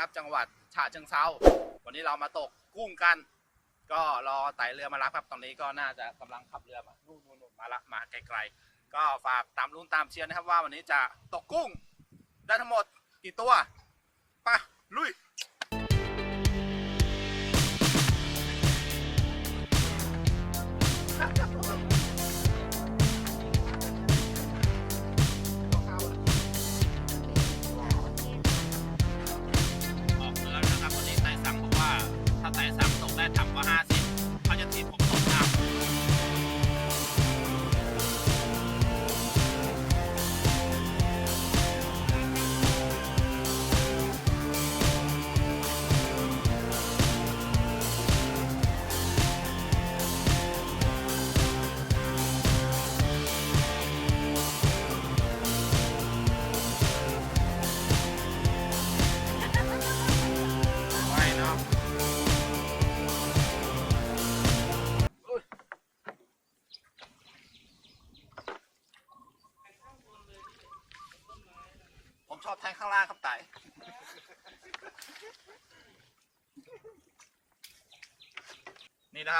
นะครับ จังหวัดฉะเชิงเซาวันนี้เรามาตกกุ้งกัน ก็รอไต่เรือมารับครับ ตอนนี้ก็น่าจะกำลังขับเรือมานู่นนู่นนู่นมาละมาไกลๆ ก็ฝากตามลุ้นตามเชียร์นะครับว่าวันนี้จะตกกุ้ง ได้ทั้งหมดกี่ตัวไปลุย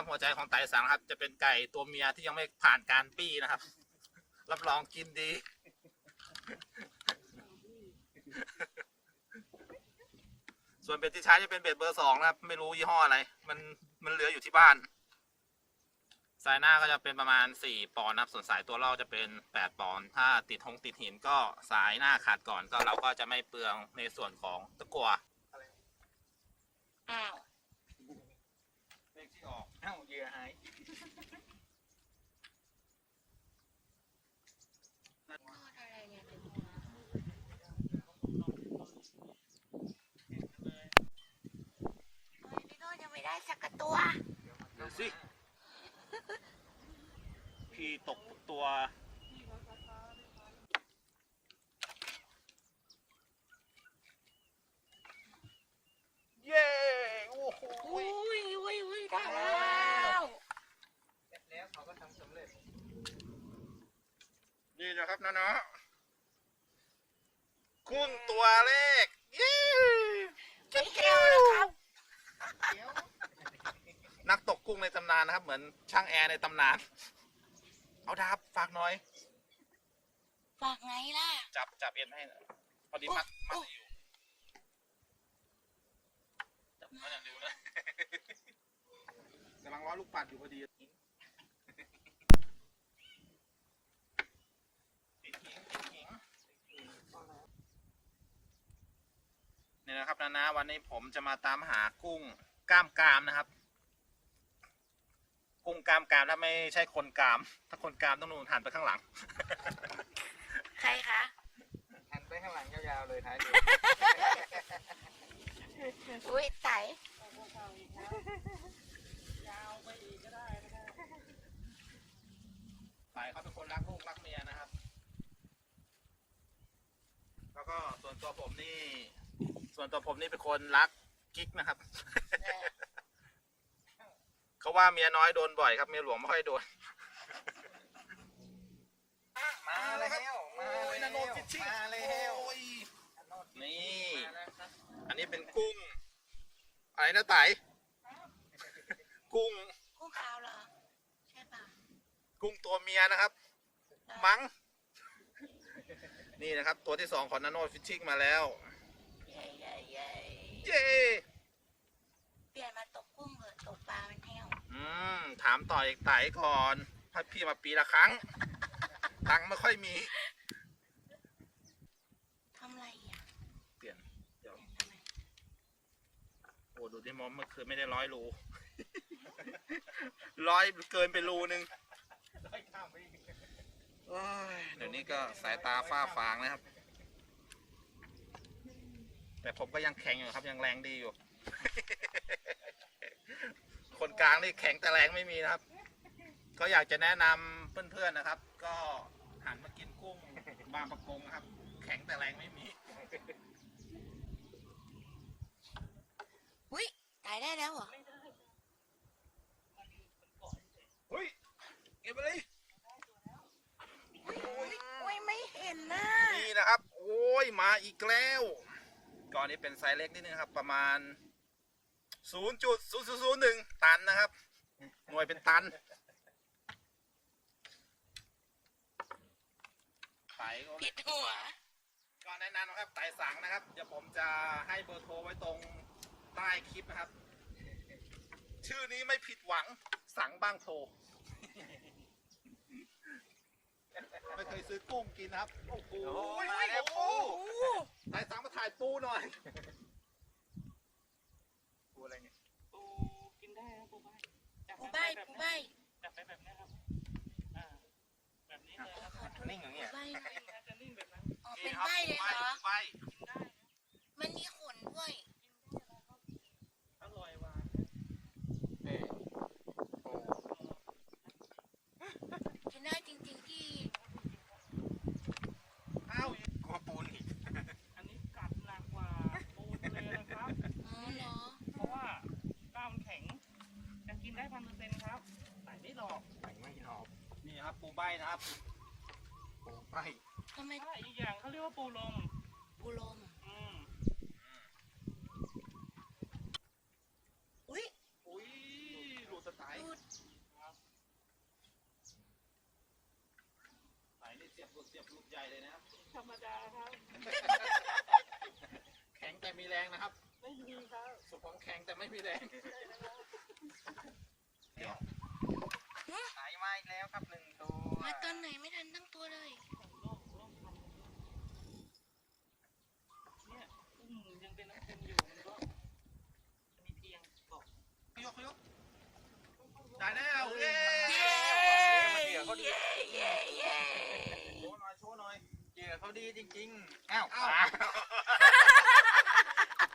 นะครับ หัวใจของไต่สังครับ จะเป็นไก่ตัวเมียที่ยังไม่ผ่านการปี้นะครับ รับรองกินดี ส่วนเบ็ดที่ใช้จะเป็นเบ็ดเบอร์สองนะครับ ไม่รู้ยี่ห้ออะไร มันมันเหลืออยู่ที่บ้าน สายหน้าก็จะเป็นประมาณสี่ปอนด์นะครับ ส่วนสายตัวล่อจะเป็นแปดปอนด์ถ้าติดหงติดหินก็สายหน้าขาดก่อนก็เราก็จะไม่เปลืองในส่วนของตะกัวอ้าว เอ้าเยื่อหายโทษอะไรเนี่ยถึงเฮ้ยพี่โน้ตยังไม่ได้สักกระตัวเดี๋ยวสิ พี่ตกทุกตัว เย้ โอ้โห อุ้ยอุ้ยอุ้ยได้แล้วแล้วเขาก็ทำสำเร็จ นี่นะครับนะนะกุ้งตัวเลขเย้ไม่เกี่ยวนะครับนักตกกุ้งในตำนานนะครับ เหมือนช่างแอร์ในตำนาน เอาดาบฝากหน่อย ฝากไงล่ะ จับจับเอ็นให้หน่อยพอดีมัดมัดอยู่จับมัดอย่างเดียวนะกำลังร้อยลูกปัดอยู่พอดีติดขิงติดขิง นี่นะครับนานาวันนี้ผมจะมาตามหากุ้งกล้ามกรามนะครับ กุ้งกล้ามกรามถ้าไม่ใช่คนกราม ถ้าคนกรามต้องนูนหันไปข้างหลัง ใครคะ หันไปข้างหลังยาวๆเลยท้ายเรืออุ้ยไต่ฝ่ายเขาเป็นคนรักลูกรักเมียนะครับ แล้วก็ส่วนตัวผมนี่ ส่วนตัวผมนี่เป็นคนรักกิ๊กนะครับ เขาว่าเมียน้อยโดนบ่อยครับเมียหลวงไม่ค่อยโดน มาแล้วมาโอ้ยแล้นาโนวฟิชชิ่งมาแล้วโอ้ยนี่มาแล้วครับอันนี้เป็นกุ้ง อะไรนะไตกุ้ง กุ้งขาวเหรอใช่ป่ะกุ้งตัวเมียนะครับ มั้ง นี่นะครับ ตัวที่สองของนาโนฟิชชิ่งมาแล้วเย้เย้เย้ เย้เปลี่ยนมาตกกุ้งเถอะตกปลามันแห้วอืม ถามต่ออีกไต่ก่อนถ้าพี่มาปีละครั้ง ตังค์ไม่ค่อยมี ทำไรอะเปลี่ยนเดี๋ยวทำไมโอ้ดูดิมอมเมื่อคืนไม่ได้ร้อยรูร้อยเกินไปรูนึงร้อยข้ามไปอีกโอ้ยเดี๋ยวนี้ก็สายตาฝ้าฟางนะครับ แต่ผมก็ยังแข็งอยู่ครับยังแรงดีอยู่ คนกลางนี่แข็งแต่แรงไม่มีนะครับ ก็อยากจะแนะนำเพื่อนๆนะครับ ก็หันมากินกุ้งบางประกงนะครับ แข็งแต่แรงไม่มีอุ้ยตายได้แล้วเหรอเฮ้ยเก็บไปเลยอุ้ยยมาอีกแล้ว ก่อนนี้เป็นไซส์เล็กนิดนึงครับ ประมาณ 0.0001 ตันนะครับ หน่วยเป็นตันไต่ก็ผิดหัวก็แนะนำนะครับไต่สังนะครับ เดี๋ยวผมจะให้เบอร์โทรไว้ตรงใต้คลิปนะครับ ชื่อนี้ไม่ผิดหวังสังบ้างโทร ไม่เคยซื้อกุ้งกินนะครับ โอ้โหโอ้ยโอ้มาแล้วโหไต่สังมาถ่ายปูหน่อย ปูอะไรเนี่ย ปูกินได้นะปูใบจับปูไปใบแบบปูนี้ใบจับไปแบบนี้ครับ อ่า แบบนี้เลยครับนิ่งอย่างเงี้ยใบหน่อยน่าจะนิ่งแบบนั้นอ๋อเป็นใบเลยเหรอใบกินได้นะมันมีขนด้วย อร่อยหวาน เอ้ยปู กินได้จริงๆที่ อ้าว กลัวปูนอีก อันนี้กัดหนักกว่าปูทะเลนะครับ อ๋อเหรอ เพราะว่ากล้ามนแข็ง จะกินได้พันเปอร์เซ็นต์ครับใส่ไม่หลอก ไหนไม่หนอบ นี่ครับปูใบนะ ครับปูใบทำไมถ้าอีกอย่างเขาเรียกว่าปูลม ปูลม อืมอุ้ยอุ้ยหลุดสไตล์ดูดสายนี่เสียบหลุดเสียบหลุดใหญ่เลยนะครับ ธรรมดาครับ แข็งแต่มีแรงนะครับ ไม่มีครับ สุดของแข็งแต่ไม่มีแรง ไหนมาอีกแล้วครับหนึ่งตัว มาตอนไหนไม่ทันตั้งตัวเลยโลกโลกพันเนี่ยกุ้งยังเป็นน้ำเค็มอยู่มันก็จะมีเพียงบอกยกยกได้แล้วเย้เย้เย้เย้เย้โชว์หน่อยโชว์หน่อยเหยื่อเขาดีจริงๆอ้าวอ้าว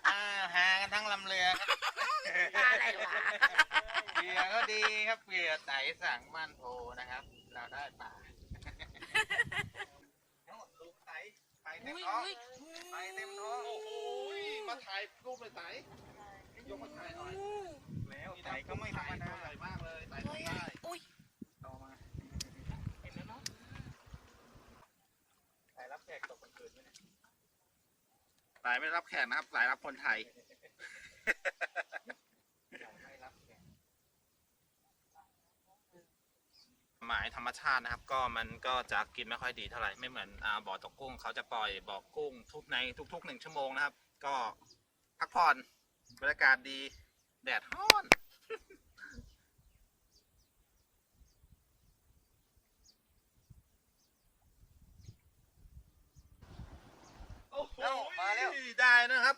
อ่าหากันทั้งลำเรือครับปลาอะไรวะเหยื่อเขาดีครับเหยื่อไต่สั่งบ้านโพนะครับ เราได้ปลาโน่นดูไต่ไต่เต็ม อุ้ย ท้อง อุ้ย ไต่เต็มท้อง โอ้โหมาถ่ายรูป เลยไต่ยกมาถ่ายหน่อยแล้วไต่ก็ไม่ธรรมดาใหญ่มากเลยไต่อุ้ยทำได้อุ้ยต่อมาเห็นแล้วเนาะไต่รับแขกตกกลางคืนไหมเนี่ยไต่ไม่รับแขกนะครับไต่รับคนไทยไต่ไม่รับแขกหมายธรรมชาตินะครับ ก็มันก็จะกินไม่ค่อยดีเท่าไหร่ไม่เหมือนอ่าบ่อตกกุ้งเขาจะปล่อยบ่อกุ้งทุกในทุกๆหนึ่งชั่วโมงนะครับ ก็ พักผ่อนบรรยากาศดี แดดร้อนโอ้โหเอ้ามาแล้ว ได้นะครับ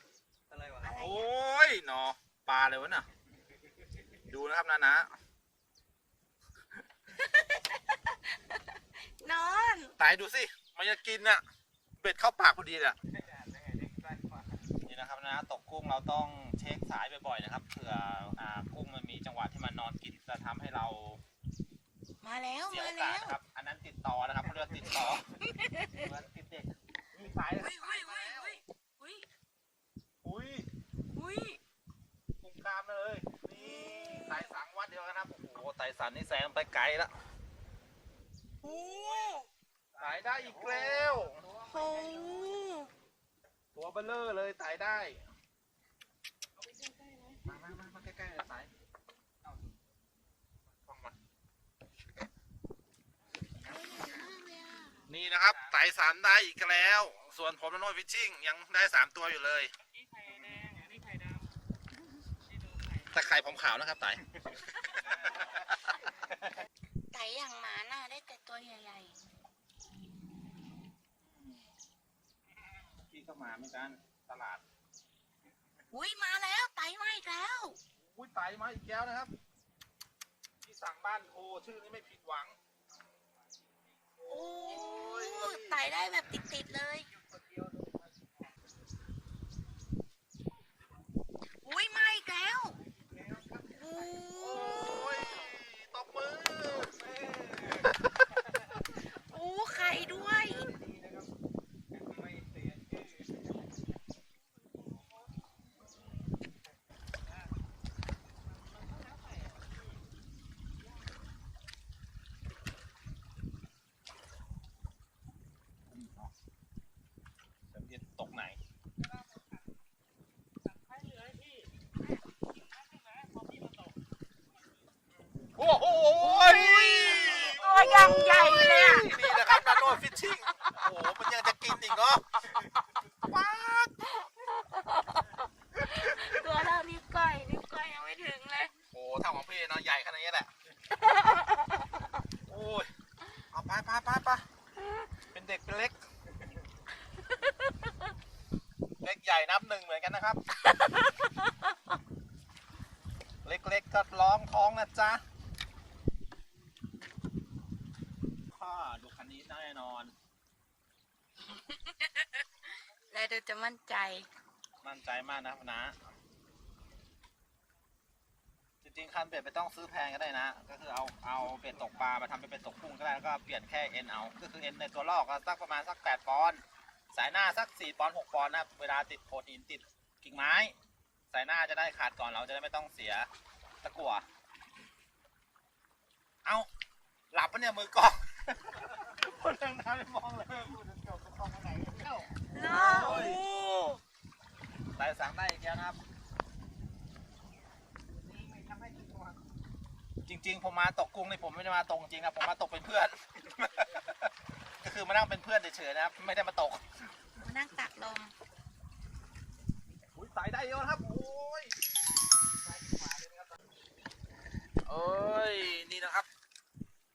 อะไรวะอะไรโออะ้ยหนอปลาเลยวะน่ะ ดูนะครับนะนะนอน ตายดูสิ มันจะกินน่ะเบ็ดเข้าปากพอดีเลยอะ นี่นะครับนะตกกุ้งเราต้องเช็คสายบ่อยๆนะครับเผื่ออ่ากุ้งมันมีจังหวะที่มันนอนกินจะทำให้เรามาแล้วเสียมาโอกาแล้สวนะครับ อันนั้นติดต่อนะครับเขาเรียกว่าติดต่อเหมือนติดเด็กมีสายเลยอุ้ยอุ้ยอุ้ยอุ้ยอุ้ยอุ้ยอุ้ยกุ้งกล้ามเลยนี่ไต่สังวัดเดียวกันนะครับโอ้โหไต่สันนี่แซงไปไกลละโอ้ไต่ได้อีกแล้วโห ตัวเบลเลอร์เลยไต่ได้มามามามาใกล้ๆเลยสายเอาฟังมามากเลยอะนี่นะครับไต่สันได้อีกแล้ว ส่วนผมและโน้ตฟิชชิ่งยังได้สามตัวอยู่เลย นี่ไข่แดงอันนี้ไข่ดำนี่ดูไข่แต่ไข่ผมขาวนะครับไต่ไต่อย่างหมาน่ะได้แต่ตัวใหญ่พี่ ก็มาเหมือนกันตลาดๆอุ้ยมาแล้วไต่มาอีกแล้ว อุ้ยไต่มาอีกแล้วนะครับ ที่สั่งบ้านโพชื่อนี้ไม่ผิดหวัง โอ้ยไต่ได้แบบติดๆเลยอุ้ยมาอีกแล้วโอ้ โอ้ยตบมือ โอ้ไข่ด้วย ดีนะครับไม่เสียชื่อ น ฟิชชิ่ง โอ้โห มันยังจะกินอีกเนาะว้าด ตัวเรานิ้วก้อยนิ้วก้อยยังไม่ถึงเลย โอ้โหเท่า ของพี่เนาะใหญ่ขนาดนี้แหละ โอ้ย เอาไปไปไปไปเป็นเด็กเป็นเล็ก เล็กใหญ่นับหนึ่งเหมือนกันนะครับ เล็กๆก็ร้องท้องนะจ๊ะข้าดูคันนี้แน่นอน และดูจะมั่นใจ มั่นใจมากนะครับนะ จริงๆคันเบ็ดไม่ต้องซื้อแพงก็ได้นะ ก็คือเอาเอาเบ็ดตกปลามาทำเป็นเบ็ดตกกุ้งก็ได้แล้วก็เปลี่ยนแค่เอ็นเอาก็คือเอ็นในตัวลอกก็สักประมาณสักแปดปอนด์สายหน้าสักสี่ปอนด์หกปอนด์นะครับเวลาติดโขดหินติดกิ่งไม้ สายหน้าจะได้ขาดก่อนเราจะได้ไม่ต้องเสียตะกั่วเอาหลับปะเนี่ยมือกล้องคนทางนั้นไม่มองเลยพูดถึงเกี่ยวกับกล้องไหนเข้าน้าโอ้ยสายสังได้อีกแล้วนะครับ จริง ๆ ผมมาตกกุ้งนี่ผมไม่ได้มาตกจริงครับผมมาตกเป็นเพื่อน ก็คือมานั่งเป็นเพื่อนเฉยๆนะครับไม่ได้มาตกมานั่งตักลมอุ้ยสายได้เยอะครับโอ้ยเอ้ยนี่นะครับ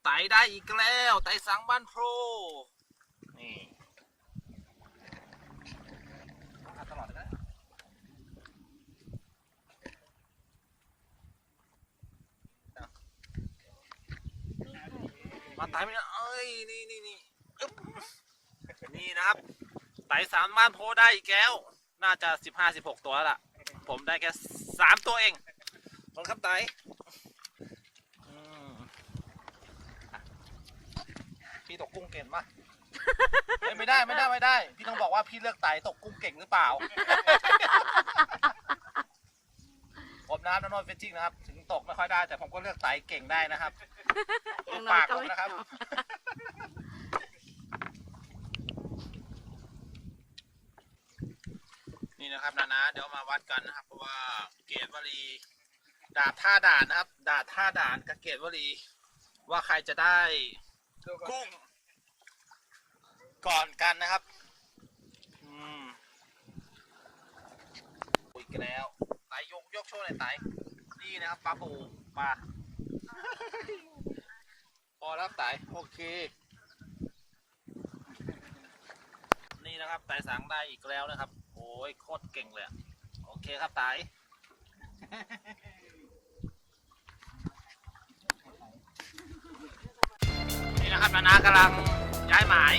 ไต่ได้อีกแล้วไต่สังบ้านโพรนี่เอาตลอดเลยนะ มาไต่ไม่ได้เอ้ยนี่นี่นี่อึ๊บนี่นะครับ ไต่สามบ้านโพได้อีกแล้ว น่าจะสิบห้าสิบหกตัวแล้วล่ะ ผมได้แค่สามตัวเองลองครับไต่อืมอะพี่ตกกุ้งเก่งปะเฮ้ยไม่ได้ไม่ได้ไม่ได้ พี่ต้องบอกว่าพี่เลือกไต่ตกกุ้งเก่งหรือเปล่า ผมนะครับน้องโนนเฟชชิ่งนะครับ ถึงตกไม่ค่อยได้แต่ผมก็เลือกไต่เก่งได้นะครับ อย่างน้อยก็ไม่ปากผมนะครับ นี่นะครับนานะเดี๋ยวมาวัดกันนะครับ เพราะว่าเกตวลีดาบท่าด่านนะครับ ดาบท่าด่านกับเกตวลี ว่าใครจะได้กุ้ง ก่อนกันนะครับ อืมอีกแล้วไตยกยกโชว์หน่อยไตนี่นะครับปลาปูปลาพ อแล้วไตโอเค นี่นะครับไตสังได้อีกแล้วนะครับ โอ้ยโคตรเก่งเลยอะโอเคครับไตนี่นะครับนานากำลังย้ายหมาย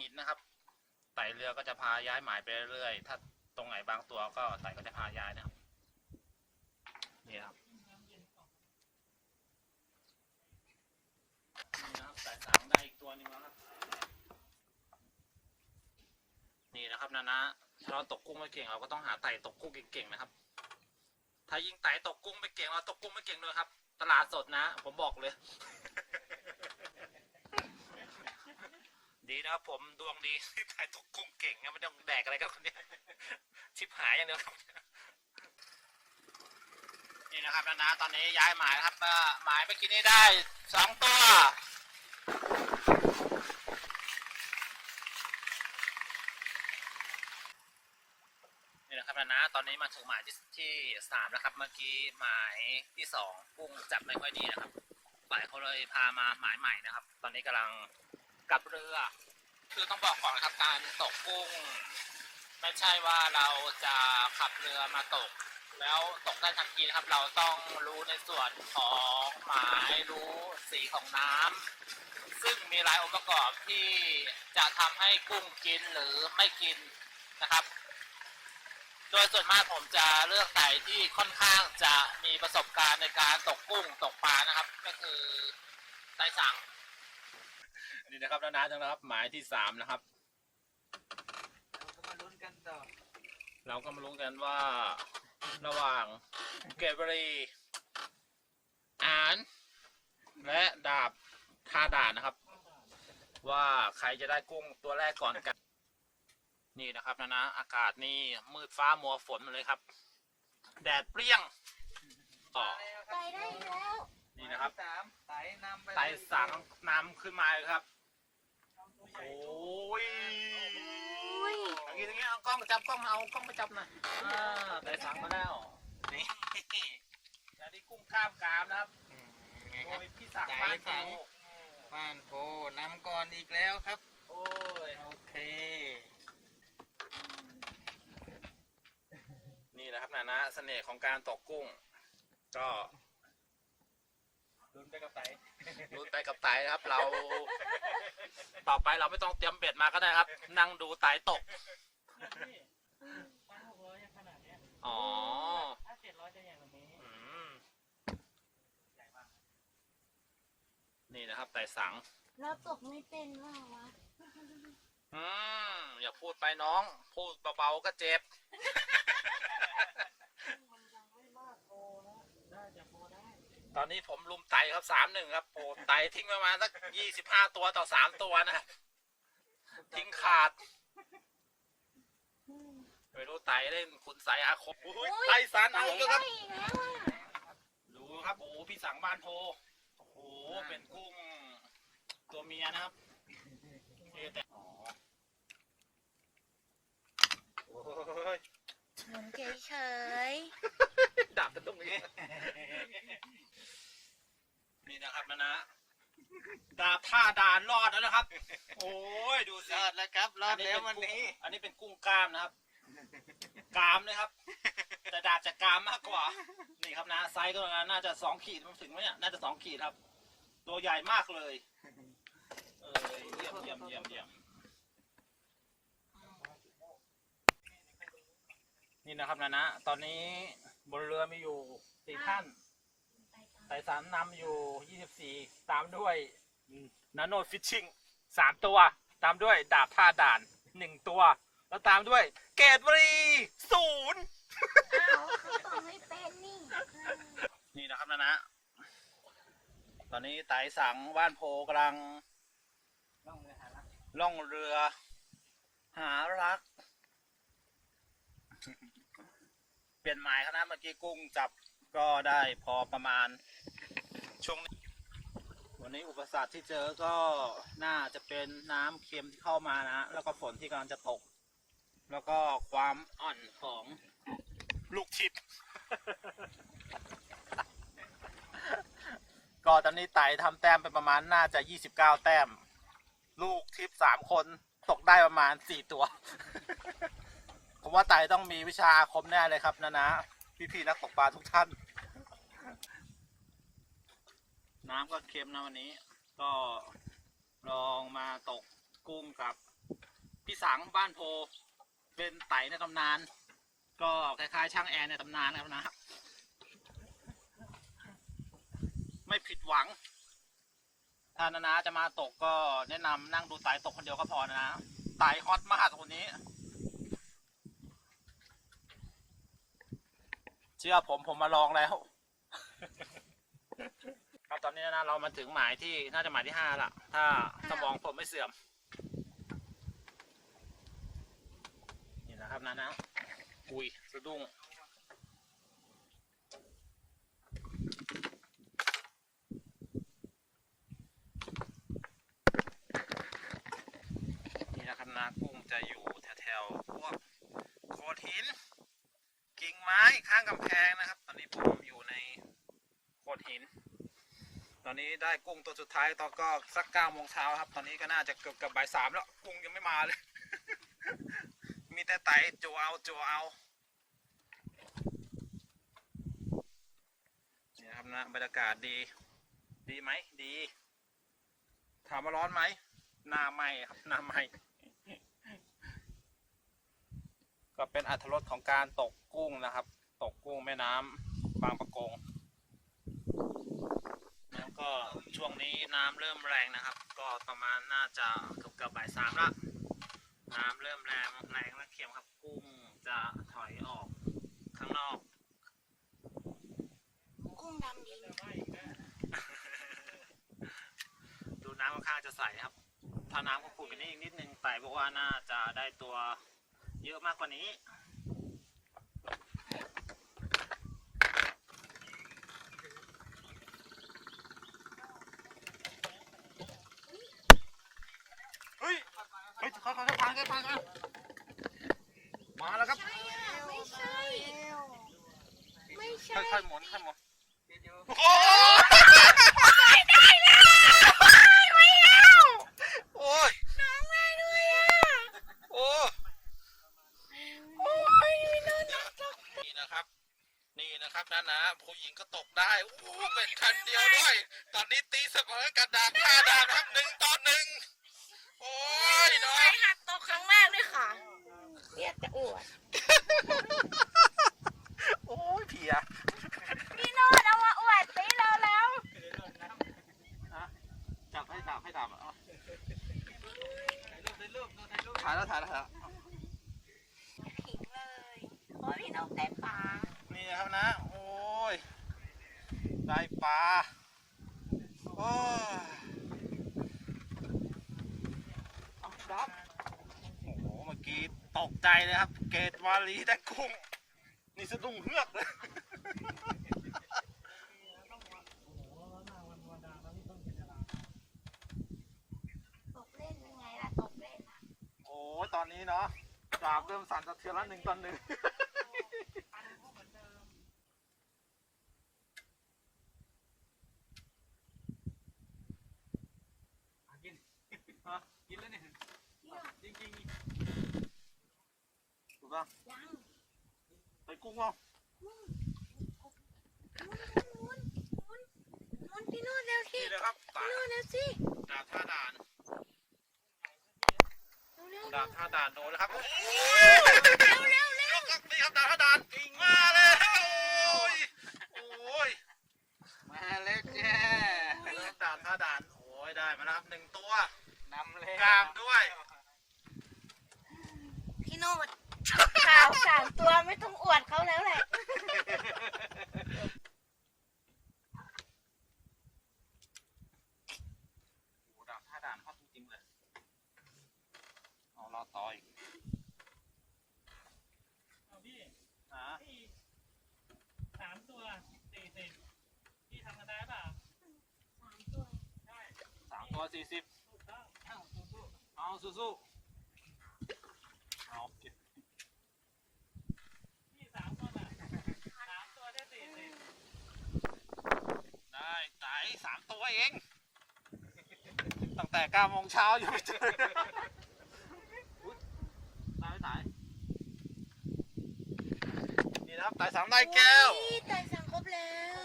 หินนะครับไต่เรือก็จะพาย้ายหมายไปเรื่อยๆถ้าตรงไหนบางตัวก็ไต่ก็จะพาย้ายนะครับนี่ครับนี่นะครับสายสามได้อีกตัวนึงแล้วครับนี่นะครับนะนะถ้าเราตกกุ้งไม่เก่งเราก็ต้องหาไต่ตกกุ้งเก่งๆนะครับ ถ้ายิ่งไต่ตกกุ้งไม่เก่งเราตกกุ้งไม่เก่งเลยครับ ตลาดสดนะ ผมบอกเลย ดีนะครับผมดวงดีที่ไต่ตกกุ้งเก่งนะไม่ต้องแดกอะไรกับคนนี้ชิบหายอย่างเดียวครับนี่นะครับนานาตอนนี้ย้ายหมายนะครับหมายเมื่อกี้นี้ได้สองตัวนี่นะครับนานาตอนนี้มาถึงหมายที่ที่สามแล้วครับ เมื่อกี้หมายที่สองกุ้งจับไม่ค่อยดีนะครับฝ่ายเขาเลยพามาหมายใหม่นะครับ ตอนนี้กำลัง กับเรือ คือต้องบอกก่อนนะครับการตกกุ้ง ไม่ใช่ว่าเราจะขับเรือมาตก แล้วตกได้ทันทีนะครับ เราต้องรู้ในส่วนของหมายรู้สีของน้ำซึ่งมีหลายองค์ประกอบที่จะทำให้กุ้งกินหรือไม่กินนะครับ โดยส่วนมากผมจะเลือกไต่ที่ค่อนข้างจะมีประสบการณ์ในการตกกุ้งตกปลานะครับ ก็คือไต่สัง นี่นะครับนานาจังนะครับ หมายที่สามนะครับเราก็มาลุ้นกันต่อเราก็มาลุ้นกันว่า ระหว่างเกตบรีอาน และดาบทาดานนะครับ ว่าใครจะได้กุ้งตัวแรกก่อนกัน นี่นะครับนะนะอากาศนี่มืดฟ้ามัวฝนมาเลยครับ แดดเปรี้ยงต่อไต่ได้แล้ว นี่นะครับสามไต่นำไปไต่สังนำขึ้นมาเลยครับ โอ้ยอุ้ยอย่างนี้อย่างนี้เอากล้องจับกล้องเอากล้องไปจับหน่อยอ่าไต่สังมาแล้วนี่แล้วนี่กุ้งกล้ามกรามนะครับอืมไงโดครับ ยพี่สังบ้านโตบ้านโพนำก่อนอีกแล้วครับ โอ้ยโอเค นี่นะครับนะนะเสน่ห์ของการตกกุ้ง ก็ลุ้นไปกับไต่ ลุ้นไปกับไตนะครับ เรา ต่อไปเราไม่ต้องเตรียมเบ็ดมาก็ได้ครับ นั่งดูไตตกนี่ปลาหกร้อยยังขนาดเนี้ยอ๋อ ถ้าเจ็ดร้อยจะใหญ่กว่านี้ อืมนี่นะครับไตสัง เราตกไม่เป็นว่าวะอืม อย่าพูดไปน้อง พูดเบาๆก็เจ็บ มันยังไม่มากพอนะน่าจะพอได้ ตอนนี้ผมลุมไตครับสามหนึ่งครับโอ้ไตทิ้งประมาณสักยี่สิบห้าตัวต่อสามตัวนะครับทิ้งขาดไม่รู้ไตเล่นคุณใสยอาคมอุ้ยไตสันไต่เอาได้แล้วครับอีกแล้วอะดูครับโอ้โหพี่สังบ้านโพโอ้โหเป็นกุ้ง ตัวเมียนะครับเอ๊ะแต่อ๋อโอ้ยหมุนเฉยดาบกันตรงนี้ นี่นะครับนะนะดาบท่าด่านรอดแล้วนะครับ โอ้ยดูสิรอดแล้วครับ รอดแล้ววันนี้ อันนี้เป็นกุ้งกล้ามนะครับกล้ามเลยครับ แต่ดาบจะกล้ามมากกว่า นี่ครับนะไซส์ก็น่าจะสองขีดมันถึงไหมเนี่ยน่าจะสองขีดครับ ตัวใหญ่มากเลย เออเยี่ยมเยี่ยมเยี่ยมเยี่ยมนี่นะครับนะนะตอนนี้บนเรือมีอยู่สี่ท่าน ๆไต่สามนำอยู่ยี่สิบสี่ตามด้วยนาโนฟิชชิ่งสามตัว ตามด้วยดาบท่าด่านหนึ่งตัว แล้วตามด้วยเกตบรีศูนย์อ้าวเขาตกไม่เป็นนี่นี่นะครับนะนะ ตอนนี้ไต่สังบ้านโพกำลังต้องเลยหาละล่องเรือหารัก เปลี่ยนหมายครับนะเมื่อกี้กุ้งจับก็ได้พอประมาณ ช่วงนี้วันนี้อุปสรรคที่เจอก็น่าจะเป็นน้ำเค็มที่เข้ามานะ แล้วก็ฝนที่กำลังจะตก แล้วก็ความอ่อนของลูกทิพย์ก็ตอนนี้ไต่ทำแต้มไปประมาณน่าจะ 29 แต้ม ลูกทิพย์สามคนตกได้ประมาณสี่ตัว ผมว่าไต่ต้องมีวิชาอาคมแน่เลยครับนะนะพี่ๆนักตกปลาทุกท่าน น้ำก็เค็มนะวันนี้ ก็ลองมาตกกุ้งกับพี่สังบ้านโพ เป็นไต่ในตำนาน ก็คล้ายๆช่างแอร์ในตำนานนะครับนะ ไม่ผิดหวัง ถ้านานาจะมาตกก็แนะนำนั่งดูไต่ตกคนเดียวก็พอนะนะไต่ฮอตมากคนนี้ เชื่อผมผมมาลองแล้ว ครับตอนนี้นะเรามาถึงหมายที่น่าจะหมายที่ห้าละถ้าสมองผมไม่เสื่อม นี่นะครับนะนะอุ้ยสะดุ้งนี่นะครับนากุ้งจะอยู่แถวๆพวกโขดหิน กิ่งไม้ข้างกำแพงนะครับ ตอนนี้ผมอยู่ในโขดหินต อนนี้ได้กุ้งตัวสุดท้ายตอนก็สักเก้าโมงเช้าครับ ตอนนี้ก็น่าจะเกือบเกับบ่ายสามแล้ว กุ้งยังไม่มาเลย มีแต่ไต่จัวเอาจัวเอาเนี่นะครับนะบรรยากาศดี ดีไหมดี ถามว่าร้อนไหมหน้าไหมครับหน้าไหมก็เป็นอัตรสของการตกกุ้งนะครับ ตกกุ้งแม่น้ำบางประกง แล้วก็ ช่วงนี้น้ำเริ่มแรงนะครับ ก็ประมาณน่าจะเกือบเกือบบ่ายสามละน้ำเริ่มแรงแรงและเค็มครับกุ้งจะถอยออกข้างนอกกุ้งดำดินดูน้ำค่อนข้างจะใสครับ ถ้าน้ำก็ขุ่นไปนี่อีกนิดนึงแต่บอกว่าน่าจะได้ตัวเยอะมากกว่านี้ เฮ้ย เฮ้ยเขาเขาเขาพังเขาพังกันมาแล้วครับใช่อะไม่ใช่ ไม่ใช่ ค่อยๆหมุนค่อยๆหมุน ติดอยู่ โอ้ย ได้แล้วไม่เอา โอ้ย น้องได้ด้วยอะ โอ้ โอ้ยน่ารักจัง นี่นะครับ นี่นะครับนะนะผู้หญิงก็ตกได้โอ้เป็นคันเดียวด้วย ตอนนี้ตีเสมอกันดาบห้าดาบครับหนึ่งต่อหนึ่งโอ้ยน้อ ไอ้ ย หัดตกครั้งแรกด้วยค่ะเรียกจะอวด โอ้ยเพีย พี่โนดเอามาอวดสิเราแล้ว จับให้ดาบให้ดาบเอา ถ่ายรูปถ่ายรูปถ่ายรูป ถ่ายแล้วถ่ายแล้วถ่ายแล้ว ขิงเลยเพราะพี่นกได้ปลา นี่นะครับนะ โอ้ย ได้ปลา โอ้ยเอาดับโอ้โห เมื่อกี้ตกใจ เลยครับ เกตวาลีได้กุ้ง นี่สะดุ้งเฮือกเลยตกเล่นยังไงล่ะตกเล่นอะโอ้ยตอนนี้เนาะดาบเริ่มสั่นสะเทือนแล้วหนึ่งต่อหนึ่งกินกินแล้วเนี่ยจริงถูก ป่ะยังไปกุ้งเปล่าหมุนหมุนหมุนหมุนพี่โนดเร็วสินี่เลยครับตาพี่โนดเร็วสิดาบท่าด่านเร็วดาบท่าด่านโดนแล้วครับโอ้ยเร็วเร็วเร็วครับนี่ครับดาบท่าด่านกิ่งมาเลยโอ้ยโอ้ยๆมาแล้วจ้าดาบท่าด่านโอ้ยได้มาแล้วครับหนึ่งตัวนำเลยกล้ามด้วยพี่โนด ข่าวสามตัวไม่ต้องอวดเขาแล้วแหละ โอ้ดาบท่าด่านฮอตจริงๆเลยเอารอต่ออีกเอาพี่ฮะพี่สามตัวสี่สิบพี่ทำกันได้เปล่าสามตัวได้สามตัวสี่สิบถูกต้องเอาสู้ๆเอาเก็บ พี่สามคนอะสามตัวได้สี่สิบ ได้ไต่ สามตัวเอง ตั้งแต่เก้าโมงเช้ายังไม่เจออุ๊ยตายไม่ตาย นี่นะครับไต่สามได้แก้วโอ้ยไต่สั่งครบแล้ว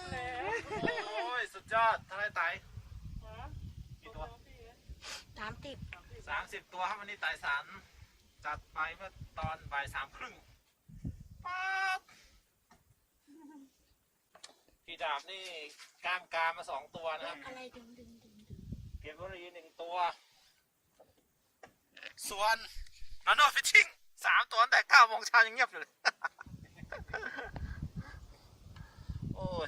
โอ้ย สุดยอดทำไมไต่ฮะกี่ตัวพี่สามสิบสามสิบตัวครับวันนี้ไต่สามจัดไปเมื่อตอนบ่ายสามครึ่งป๊าบ พี่ดาบนี่กล้ามกรามมาสองตัวนะครับ อะไรดึงดึงดึงดึงเก็บวอรีหนึ่งตัว ส่วนนานโนฟิชชิ่งสามตัวตั้งแต่เก้าโมงเช้ายังเงียบอยู่เลย โอ้ย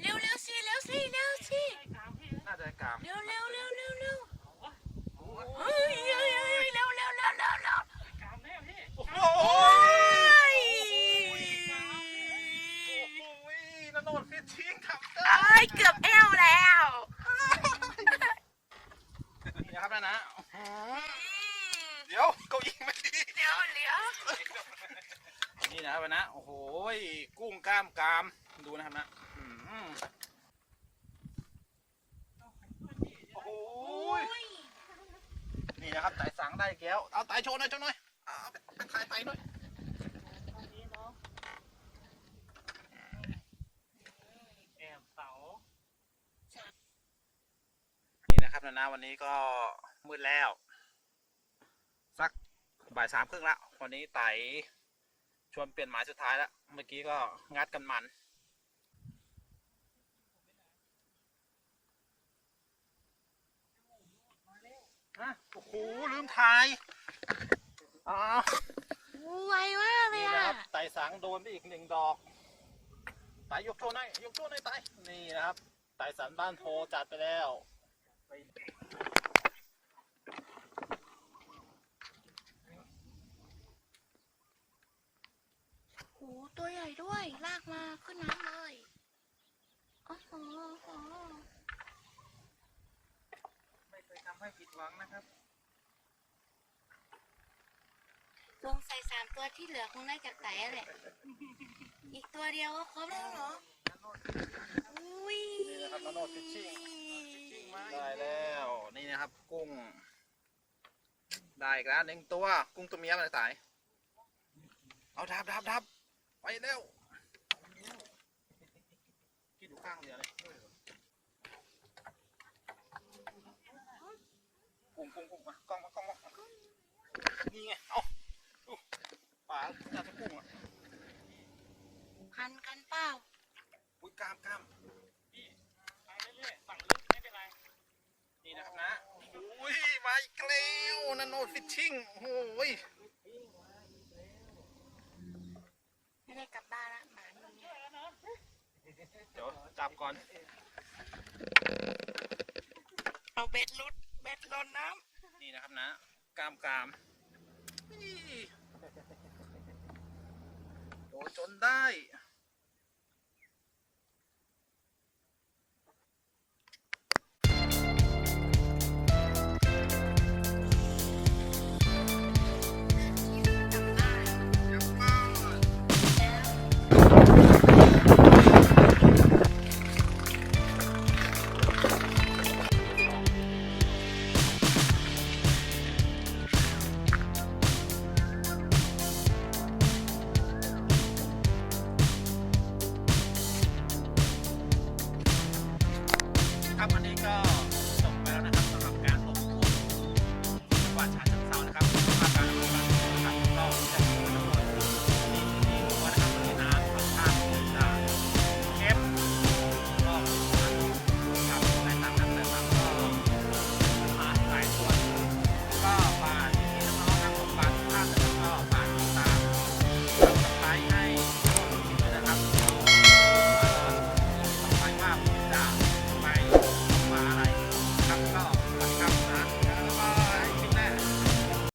เร็วเร็วสิเร็วสิเร็วสิไอ้กามพี่น่าจะกามเร็วเร็วเร็วเร็วเร็วโอ้ยเฮ้ยเฮ้ยเฮ้ยเร็วเร็วเร็วเร็วเร็วกามแน่พี่โอ้โหโอ้ย โอ้ ยนานโนฟิชชิ่งทำได้เอ้ยเกือบเอวแล้วนี่นะครับนะนะอื้อหือเดี๋ยวเก้าอี้ไม่ดี เดี๋ยวเดี๋ยวนี่นะครับนะ โอ้โหกุ้งกล้ามกราม ดูนะครับนะอื้อหือโอ้โหโอ้ยนี่นะครับไต่สังได้แก้ว เอาไต่โชว์หน่อยโชว์หน่อยเอาเอาไปไปถ่ายไต่หน่อย ตอนนี้เนาะแอบเสา นี่นะครับนะนะวันนี้ก็มืดแล้ว สักบ่ายสามครึ่งละวันนี้ไต่ชวนเปลี่ยนหมายสุดท้ายแล้ว เมื่อกี้ก็งัดกันมันฮะโอ้โหลืมถ่ายอ้าวไวมากเลยนี่อะนะครับไต่สังโดนไปอีกหนึ่งดอกไต่ยกโชว์หน่อยยกโชว์หน่อยไต่นี่นะครับไต่สันบ้านโพจัดไปแล้ว หตัวใหญ่ด้วย ลากมาขึ้นน้ำเลยโอ้โหโอ้โหไม่เคยทำให้ผิดหวังนะครับ ลงใส่สามตัวที่เหลือคงได้จากไต่อะแหละ อีกตัวเดียวก็ครบแล้วเหรออุ้ยนี่นะครับนาโนฟิชชิ่งได้แล้วนี่นะครับกุ้ง ได้อีกแล้วหนึ่งตัวกุ้งตัวเมียมันสาย เอาดับดับดับ ไปเร็วกินอยู่ข้างเรือเลยกุ้งกุ้งกุ้งมากล้องมากล้องมานี่ไง เอาดูปลาจับตะกุ้งอะพันกันเปล่าอุ้ยกล้ามกล้ามไปเรื่อยๆฝั่งลึกไม่เป็นไร นี่นะครับนะ อุ้ยมาอีกแล้วนาโนฟิชชิ่งโอ้ย ไม่ได้กลับบ้านละหมาตัวเนี้ยเดี๋ยวจับก่อน เอาเบ็ดลุดเบ็ดลนน้นี่นะครับนะ กามกามนี่โดนจนได้ำ